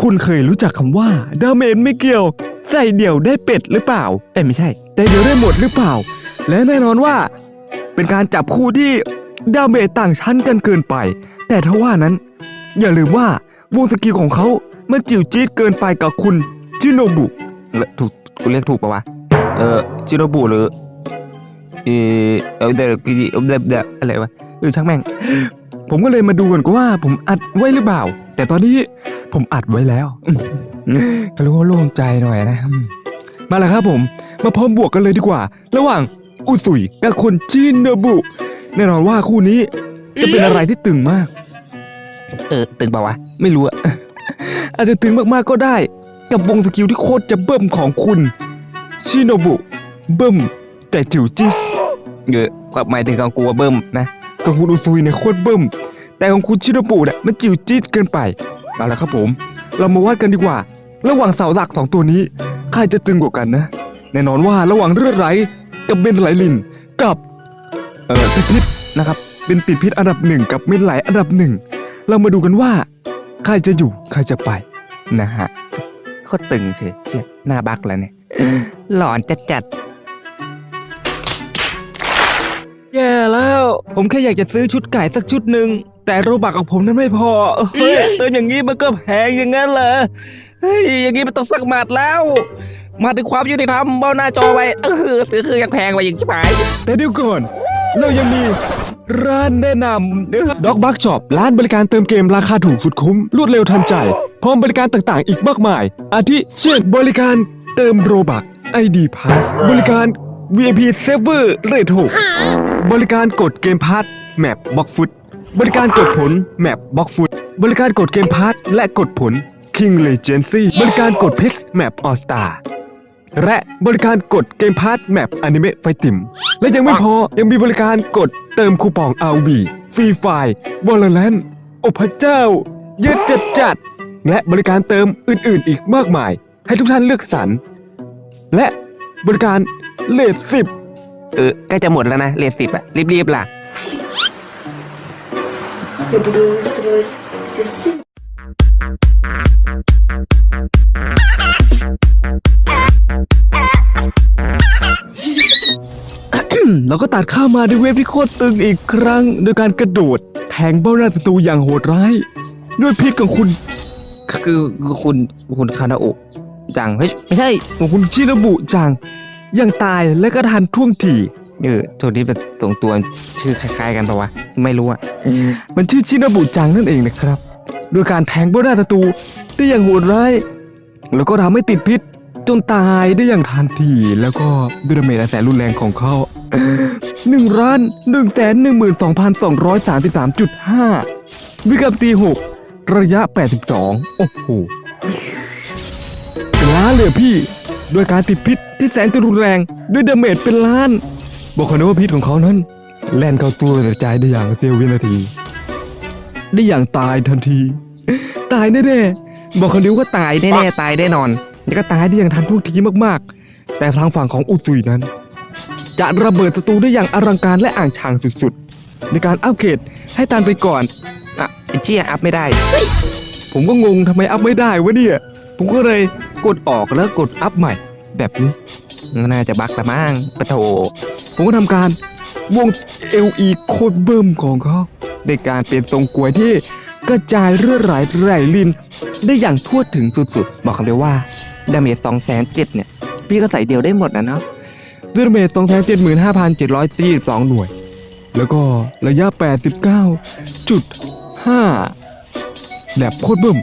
คุณเคยรู้จักคำว่าดาเมจไม่เกี่ยว ใส่เดี่ยวได้เป็ดหรือเปล่า เอ้ยไม่ใช่ แต่เดี่ยวได้หมดหรือเปล่า และแน่นอนว่า เป็นการจับคู่ที่ดาเมจต่างชั้นกันเกินไป แต่ถ้าว่านั้น อย่าลืมว่าวงสกิลของเขามันจิ๋วจี๊ดเกินไปกับคุณชิโนบุถูกกูเรียกถูกปะวะเออชิโนบุหรือเออเออเดยวกีเออเดยวเดยวอะไรวะเออช่างแม่ง ผมก็เลยมาดูก่อนก็ว่า ผมอัดไว้หรือเปล่า แต่ตอนนี้ผมอัดไว้แล้วก็รู้ว่าโล่งใจหน่อยนะ มาแล้วครับผม มาพร้อมบวกกันเลยดีกว่า ระหว่างอุสุยกับคนชินโนบุแน่นอนว่าคู่นี้จะเป็นอะไรที่ตึงมาก เออ ตึงปะวะ ไม่รู้อะอาจจะตึงมากๆก็ได้ กับวงสกิลที่โคตรจะเบิ่มของคุณ ชิโนบุ เบิ่มแต่จิ๋วจิสเออก็หมายถึงของกูว่าเบิ่มนะ ของคุณอุซุยเนี่ยโคตรเบิ่มแต่ของคุณชิโนบุเนี่ยมันจิ๋วจิสเกินไปเอาละครับผม เรามาวัดกันดีกว่า ระหว่างเสาหลักสองตัวนี้ ใครจะตึงกว่ากันนะ แน่นอนว่าระหว่างเลือดไหลกับเบนไหลลินกับเอ่อติดพิษนะครับเป็นติดพิษอันดับหนึ่งกับเมนไหลอันดับหนึ่งเรามาดูกันว่า ใครจะอยู่ใครจะไปนะฮะโคตรตึงเชียเชียหน้าบักแล้วเนี่ยหลอนจัดจัด แย่แล้ว ผมแค่อยากจะซื้อชุดไก่สักชุดหนึ่งแต่โรบักของผมนั้นไม่พอเฮ้ยเติมอย่างนี้มันก็แพงอย่างนั้นเหรอเฮ้ยอย่างนี้มันต้องสักหมัดแล้วมาถึงความยุติธรรมเบ้าหน้าจอไว้เออซื้อคือยังแพงไปอย่างชิบหาย แต่เดี๋ยวก่อนเรายังมีร้านแนะนำด็อกบักช็อปร้านบริการเติมเกมราคาถูกสุดคุ้ม รวดเร็วทันใจ พร้อมบริการต่างๆ อีกมากมาย อาทิเช่นบริการเติมโรบัก ID Pass บริการ VIP Server Rate 6บริการกดเกมพาร์ทแมปบล็อกฟุต บริการกดผลแมปบล็อกฟุต บริการกดเกมพาร์ทและกดผล King Legacy บริการกดพชรแมปออสตาและบริการกดเกมพาร์ทแมปอนิเมะไฟติม และยังไม่พอยังมีบริการกดเติมคูปอง RV ฟรีไฟล์วอลเลนโอพระเจ้า เยอะจัดจัด และบริการเติมอื่นๆ อีกมากมาย ให้ทุกท่านเลือกสรรและบริการ เลทสิบเออใกล้จะหมดแล้วนะเลทสิบอะรีบๆล่ะ Я буду устраивать здесь сын. เราก็ตัดข้ามมาด้วยเวฟที่โคตรตึงอีกครั้ง โดยการกระโดด แทงเบ้าหน้าศัตรูอย่างโหดร้าย ด้วยพิษของคุณ คือคือคุณคุณคานาโอะจังเฮ้ยไม่ใช่ของคุณชินบุจัง ยังตายและก็ทันท่วงทีเออตัวนี้เป็นสองตัวชื่อคล้าย ๆ กันปะวะไม่รู้อะมันชื่อชินบุจังนั่นเองนะครับโดยการแทงเบ้าหน้าศัตรูได้อย่างโหดร้ายแล้วก็ทำให้ติดพิษจนตายได้อย่างทันทีแล้วก็ด้วยดาเมจอันแสนรุนแรงของเขาหนึ่งล้านหนึ่งแสนหนึ่งหมื่นสองพันสองร้อยสามสิบสามจุดห้าวิกัมตีหกระยะแปดสิบสองโอ้โหเป็นล้านเลยพี่ ด้วยการติดพิษ ที่แสนจะรุนแรงด้วยดาเมจเป็นล้าน บอกเขานะว่าพิษของเขานั้น แล่นเข้าตัวกระจายได้อย่างเสี้ยววินาที ได้อย่างตายทันที ตายแน่ๆบอกเขาดิวว่าตายแน่ๆตายแน่นอนแล้วก็ตายได้อย่างทันท่วงทีมากๆ แต่ทางฝั่งของอุซุยนั้น จะระเบิดศัตรูได้อย่างอลังการและอ่างชางสุดๆ ในการอัปเกรดให้ตันไปก่อนอะไอ้เชี่ยอัพไม่ได้เฮ้ยผมก็งงทำไมอัพไม่ได้วะเนี่ย ผมก็เลยกดออกแล้วกดอัพใหม่ แบบนี้น่าจะบักละมั้งปะโถผมก็ทำการวง LE โคตรเบิ่มของเขาในการเป็นทรงกลวยที่กระจายเลือดไหลไหลลิน ได้อย่างทั่วถึงสุดๆ บอกคำเดียวว่าดาเมจสองแสนเจ็ดเนี่ย พี่ก็ใส่เดียวได้หมดนะเนาะด้วยดาเมจสองแสนเจ็ดหมื่นห้าพันเจ็ดร้อยสี่สองหน่วย แล้วก็ระยะแปดสิบเก้าจุดห้าแบบโคตรเบิ่ม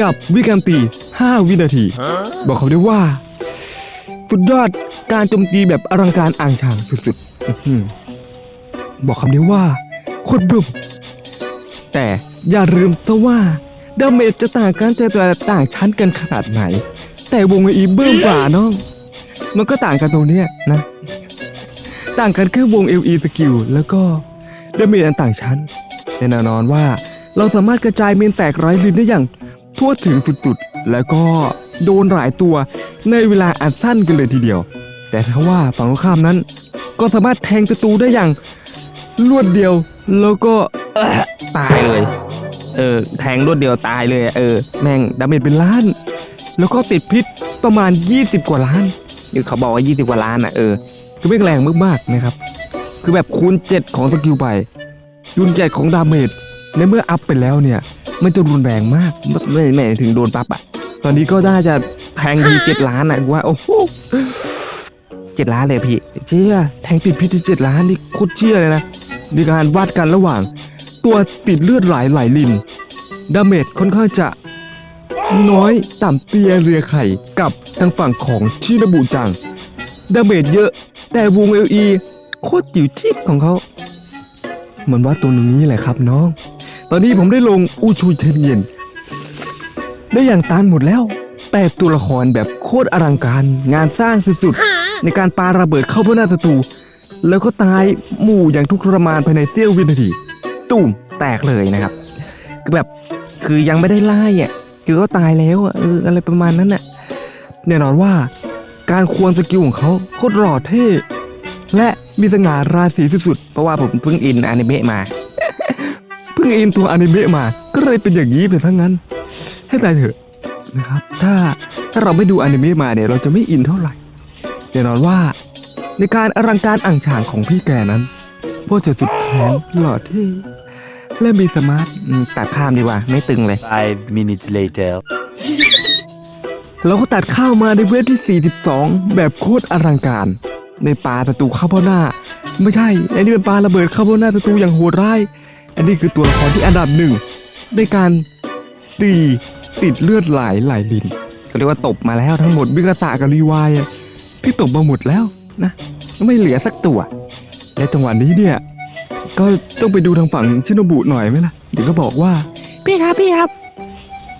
กับวิการตี5วินาที บอกเขาได้ว่า สุดยอดการโจมตีแบบอลังการอ่างชางสุดๆบอกคำเดียวว่าโคตรบิ่มแต่อย่าลืมซะว่าดาเมจจะต่างกันแต่ละต่างชั้นกันขนาดไหน แต่วงอีเบิ่มกว่าน้องมันก็ต่างกันตรงเนี้ยนะ ต่างกันแค่วง LE สกิลแล้วก็ดาเมจอันต่างชั้นแต่แน่นอนว่าเราสามารถกระจายเมนแตกไร้ลินได้อย่างทั่วถึงสุดๆแล้วก็ โดนหลายตัวในเวลาอันสั้นกันเลยทีเดียว แต่ถ้าว่าฝั่งตรงข้ามนั้น ก็สามารถแทงศัตรูได้อย่างรวดเดียวแล้วก็ตายเลย เออแทงรวดเดียวตายเลย เออ แม่งดาเมจเป็นล้าน แล้วก็ติดพิษประมาณ 20 กว่าล้านคือเขาบอกว่า 20 กว่าล้านอะเออคือแม่งแรงมากๆนะครับ คือแบบคูณ 7 ของสกิลไปคูณ7ของดาเมจในเมื่ออัพไปแล้วเนี่ย มันจะรุนแรงมากไม่ไม่ไม่ถึงโดนปั๊บอะ ตอนนี้ก็น่าจะแทงทีเจ็ดล้านอะกูว่าโอ้โหเจ็ดล้านเลยพี่เชี่ยแทงติดพิษที่เจ็ดล้านนี่โคตรเชี่ยเลยนะในการวัดกันระหว่าง ตัวติดเลือดไหลไหลลินดาเมจค่อนข้างจะน้อยต่ำเตียเรือไข่กับทางฝั่งของชินบุจังดาเมจเยอะ แต่วงเอลีโคตรจิ๋วจิ๊บของเขาเหมือนว่าตัวนี้แหละครับน้อง ตอนนี้ผมได้ลงอูชูเทนเย็น ได้อย่างตานหมดแล้ว แต่ตัวละครแบบโคตรอลังการ งานสร้างสุดๆ ในการปาระเบิดเข้าเพื่อหน้าศัตรูแล้วก็ตายหมู่อย่างทุกข์ทรมานภายในเสี้ยววินาที ตุ่มแตกเลยนะครับคือแบบคือยังไม่ได้ไล่อะคือก็ตายแล้วอะเอออะไรประมาณนั้นน่ะแน่นอนว่าการควงสกิลของเขาโคตรหล่อเท่และมีสง่าราศีสุดๆ เพราะว่าผมเพิ่งอินอนิเมะมา เพิ่งอินตัวอนิเมะมา ก็เลยเป็นอย่างนี้ไปทั้งนั้น ให้ตายเถอะนะครับ ถ้าถ้าเราไม่ดูอนิเมะมาเนี่ย เราจะไม่อินเท่าไหร่แน่นอนว่า ในการอลังการอ่างฉางของพี่แกนั้นพวกจะสุดแทนหล่อเท่และมีสมาร์ทอืมตัดข้ามดีกว่า ไม่ตึงเลย Five minutes later. เราก็ตัดเข้ามาในเวฟที่ 42 แบบโคตรอลังการ ในปลาศัตรูเข้าเบ้าหน้า ไม่ใช่ อันนี้เป็นปลาระเบิดเข้าเบ้าหน้าศัตรูอย่างโหดร้าย อันนี้คือตัวละครที่อันดับหนึ่งในการตี ติดเลือดไหลไหลลินก็เรียกว่าตบมาแล้วทั้งหมดบิกาสะกับรีวายอะพี่ตบมาหมดแล้วนะไม่เหลือสักตัว และจังหวะนี้เนี่ย ก็ต้องไปดูทางฝั่งชิโนบุหน่อยไหมล่ะเดี๋ยวก็บอกว่า พี่ครับพี่ครับ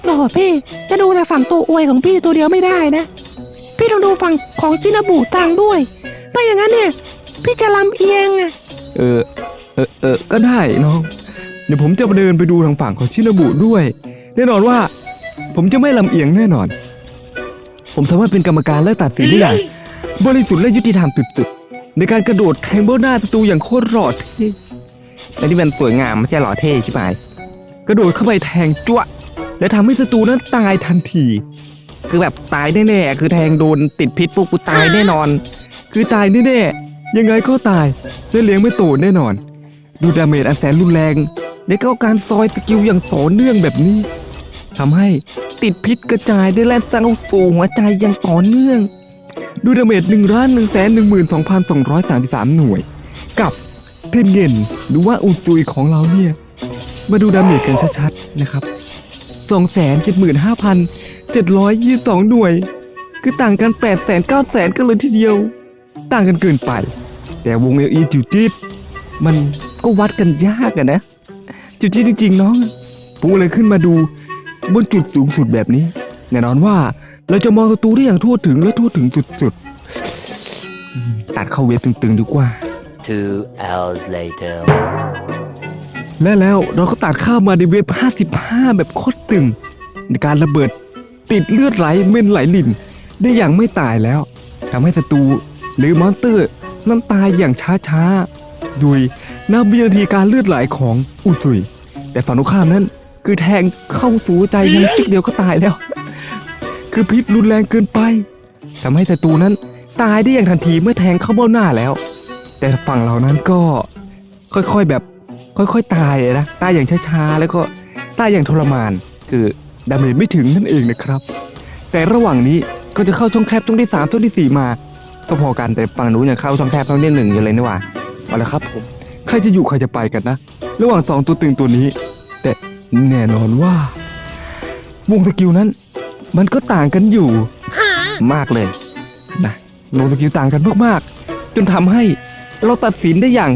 โอ้โหพี่จะดูแต่ฝั่งตัวอวยของพี่ตัวเดียวไม่ได้นะ พี่ต้องดูฝั่งของจินาบุตังด้วยไม่อย่างนั้นเนี่ย พี่จะลำเอียงอะเออเออเออก็ได้น้อง เดี๋ยวผมจะเดินไปดูทางฝั่งของชินบุด้วย แน่นอนว่า ผมจะไม่ลำเอียงแน่นอน ผมสามารถเป็นกรรมการและตัดสินได้อย่างบริสุทธิ์และยุติธรรมสุดๆในการกระโดดแทงเบ้าหน้าศัตรูอย่างโคตรหล่อเท่และนี่มันสวยงามไม่ใช่หล่อเท่ใช่ไหมกระโดดเข้าไปแทงจ้วะและทำให้ศัตรูนั้นตายทันที คือแบบตายแน่ๆคือแทงโดนติดพิษปุ๊บกูตายแน่นอน คือตายแน่ๆยังไงก็ตายและเลี้ยงไม่โตแน่นอน ดูดาเมจอันแสนรุนแรงในเข้าการซอยสกิลอย่างต่อเนื่องแบบนี้ ทำให้ติดพิษกระจายได้แล่นเข้าสู่หัวใจอย่างต่อเนื่องดูดาเมจ1ล้าน1แสน12,233 หน่วย กับเทนเงินหรือว่าอุตุยของเราเนี่ย มาดูดาเมจกันชัดๆนะครับ 275,722 หน่วย คือต่างกัน 8 9 0 0 0 0กันเลยทีเดียว ต่างกันเกินไป แต่วงเอลีจิวจิตมันก็วัดกันยากอะนะจิวจิตจริงๆน้องผมเลยขึ้นมาดู บนจุดสูงสุดแบบนี้ แน่นอนว่าเราจะมองศัตรูได้อย่างทั่วถึงและทั่วถึงสุดๆอืมตัดเข้าเวฟตึงๆดีกว่า Two hours later. และแล้วเราก็ตัดข้ามมาในเว็บ 55 แบบโคตรตึง ในการระเบิดติดเลือดไหลเม่นไหลลิ่น ได้อย่างไม่ตายแล้วทำให้ศัตรูหรือมอนสเตอร์นั้นตายอย่างช้าๆโดยนับวินาทีการเลือดไหลของอุซุย แต่ฝั่งตรงข้ามนั้น คือแทงเข้าสู่ใจยังจึกเดียวก็ตายแล้ว คือพิษรุนแรงเกินไปทำให้ศัตรูนั้นตายได้อย่างทันทีเมื่อแทงเข้าเบ้าหน้าแล้ว แต่ฝั่งเรานั้นก็ค่อยๆแบบ ค่อยๆตายนะตายอย่างช้าๆแล้วก็ตายอย่างทรมาน คือดาเมจไม่ถึงนั่นเองนะครับ แต่ระหว่างนี้ก็จะเข้าช่องแคบช่องที่3ช่องทีสี่4 มา ก็พอกันแต่ฝั่งนู้นยังเข้าช่องแคบช่องที่หนึ่งอยู่เลยนี่หว่าเอาละครับผมใครจะอยู่ใครจะไปกันนะ ระหว่างสองตัวตึงตัวนี้ แต่แน่นอนว่า วงสกิลนั้น มันก็ต่างกันอยู่มากเลยนะวงสกิลต่างกันมากๆ จนทำให้เราตัดสินได้อย่าง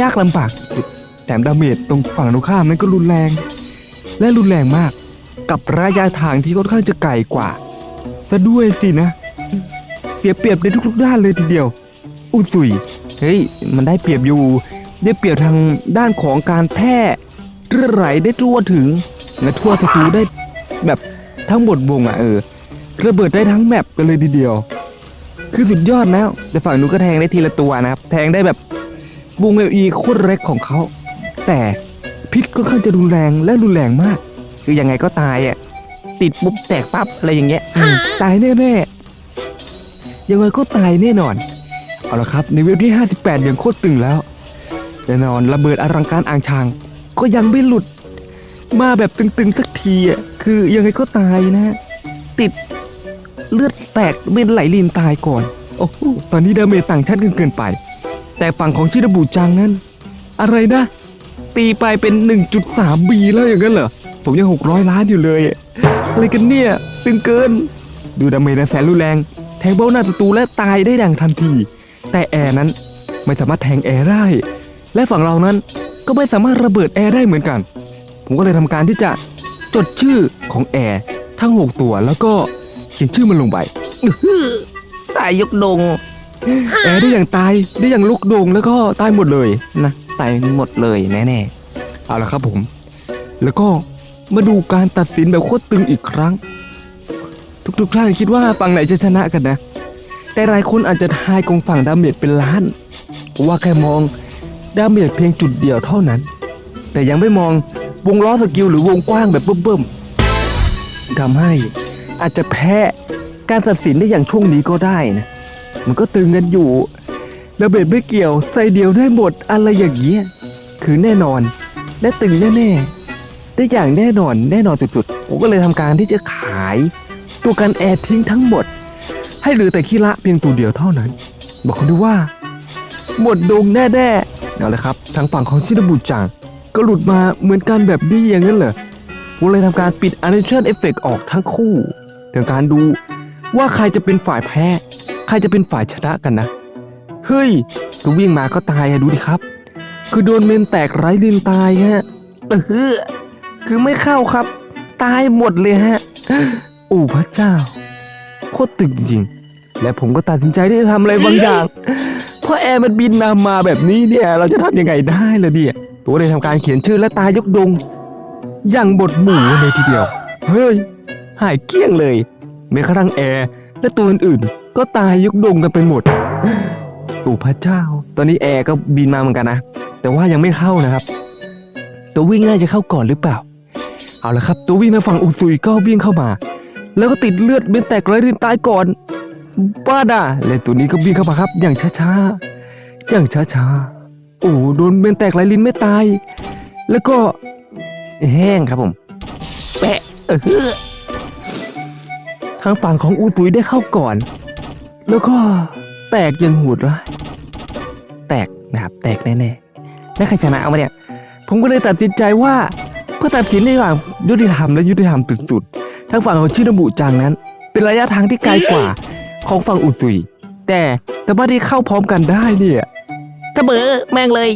ยากลำบากสุดแถมดาเมจตรงฝั่งตรงข้ามนั้นก็รุนแรง และรุนแรงมากกับระยะทางที่ค่อนข้างจะไกลกว่าซะด้วยสินะ เสียเปรียบในทุกๆด้านเลยทีเดียว อุสุยเฮ้ย มันได้เปรียบอยู่ ได้เปรียบทางด้านของการแพร่ เรื่อไหลได้ทั่วถึง และทั่วศัตรูได้แบบทั้งหมดวงอะเออระเบิดได้ทั้งแมปกันเลยทีเดียว คือสุดยอดแล้ว แต่ฝั่งนู้นก็แทงได้ทีละตัวนะครับ แทงได้แบบวงเอลีโคตรเล็กของเขา แต่พิษค่อนข้างจะรุนแรงและรุนแรงมาก คือยังไงก็ตายอะติดปุ๊บแตกปั๊บอะไรอย่างเงี้ยตายแน่ๆยังไงก็ตายแน่นอน เอาละครับ ในเวลที่ 58ยังโคตรตึงแล้วแน่นอนระเบิดอลังการอ่างชาง ก็ยังไม่หลุด มาแบบตึงๆสักทีอะคือยังไงก็ตายนะติดเลือดแตกเป็นไหลลีนตายก่อน โอ้โหตอนนี้ดาเมจต่างชั้นกันเกินไป แต่ฝั่งของชินบุจังนั้น อะไรนะ ตีไปเป็น 1.3บีแล้วอย่างนั้นเหรอ ผมยัง 600 ล้านอยู่เลยอะไรกันเนี่ย ตึงเกิน ดูดาเมจและแสนรุนแรง แทงเบ้าหน้าศัตรูและตายได้ดังทันที แต่แอร์นั้นไม่สามารถแทงแอร์ได้ และฝั่งเรานั้น ก็ไม่สามารถระเบิดแอร์ได้เหมือนกัน ผมก็เลยทำการที่จะจดชื่อของแอร์ทั้ง 6 ตัวแล้วก็เขียนชื่อมันลงไปอื้อหือตายยกดง แอร์ได้อย่างตายได้อย่างลุกโดงแล้วก็ตายหมดเลยนะตายหมดเลยแน่ๆเอาละครับผม แล้วก็มาดูการตัดสินแบบโคตรตึงอีกครั้ง ทุกๆท่านคิดว่าฝั่งไหนจะชนะกันนะ แต่หลายคนอาจจะทายกองฝั่งดาเมจเป็นล้านเพราะว่าแค่มอง ดาเมจเพียงจุดเดียวเท่านั้น แต่ยังไม่มองวงล้อสกิลหรือวงกว้างแบบเบิ่มๆทำให้อาจจะแพ้การตัดสินได้อย่างช่วงนี้ก็ได้นะ มันก็ตึงกันอยู่ระเบิดไม่เกี่ยวใส่เดียวได้หมดอะไรอย่างเงี้ยคือแน่นอนและตึงแน่ๆได้อย่างแน่นอนแน่นอนสุดๆผมก็เลยทำการที่จะขายตัวกันแอร์ทิ้งทั้งหมด ให้เหลือแต่คีระเพียงตัวเดียวเท่านั้น บอกเขาด้วยว่า หมดดงแน่ๆ เอาละครับ ทางฝั่งของชินบุจัง ก็หลุดมาเหมือนกันแบบนี้อย่างนั้นเหรอผมเลยทำการปิด Animation Effect ออกทั้งคู่ถึงการดูว่าใครจะเป็นฝ่ายแพ้ ใครจะเป็นฝ่ายชนะกันนะ เฮ้ยก็วิ่งมาก็ตายอะดูดิครับ คือโดนเมนแตกไร้ลินตายฮะเออคือไม่เข้าครับ ตายหมดเลยฮะโอ้พระเจ้า โคตรตึงจริงๆและผมก็ตัดสินใจที่จะทำอะไรบางอย่าง เพราแอร์มันบินนำมาแบบนี้เนี่ย เราจะทำยังไงได้ล่ะเนี่ย ตัวเลยทำการเขียนชื่อและตายยกดง อย่างบทหมู่เลยทีเดียว เฮ้ย หายเกลี้ยงเลยแม้กระทั่งแอร์และตัวอื่นๆก็ตายยกดงกันไปหมดโอ้พระเจ้า ตอนนี้แอร์ก็บินมาเหมือนกันนะ แต่ว่ายังไม่เข้านะครับ ตัววิ่งน่าจะเข้าก่อนหรือเปล่า เอาละครับ ตัววิ่งในฝั่งอุซุยก็วิ่งเข้ามา แล้วก็ติดเลือดเป็นแตกไร้รินตายก่อน บ้าด่าและตัวนี้ก็วิ่งเข้ามาครับ อย่างช้าๆอย่างช้าๆโอ้โดนเป็นแตกไร้ลิ้นไม่ตาย แล้วก็แห้งครับผม แปะเออทางฝั่งของอูตุยได้เข้าก่อน แล้วก็แตกยังหูดร้ายแตกนะครับแตกแน่ๆแล้วใครชนะเอามาเนี่ย ผมก็เลยตัดสินใจว่าเพื่อตัดสินในระหว่างยุติธรรมและยุติธรรมสุดๆทางฝั่งของชินบุจังนั้น เป็นระยะทางที่ไกลกว่า ของฝั่งอุซุย แต่แต่ว่าที่เข้าพร้อมกันได้เนี่ยเสมอแม่งเลย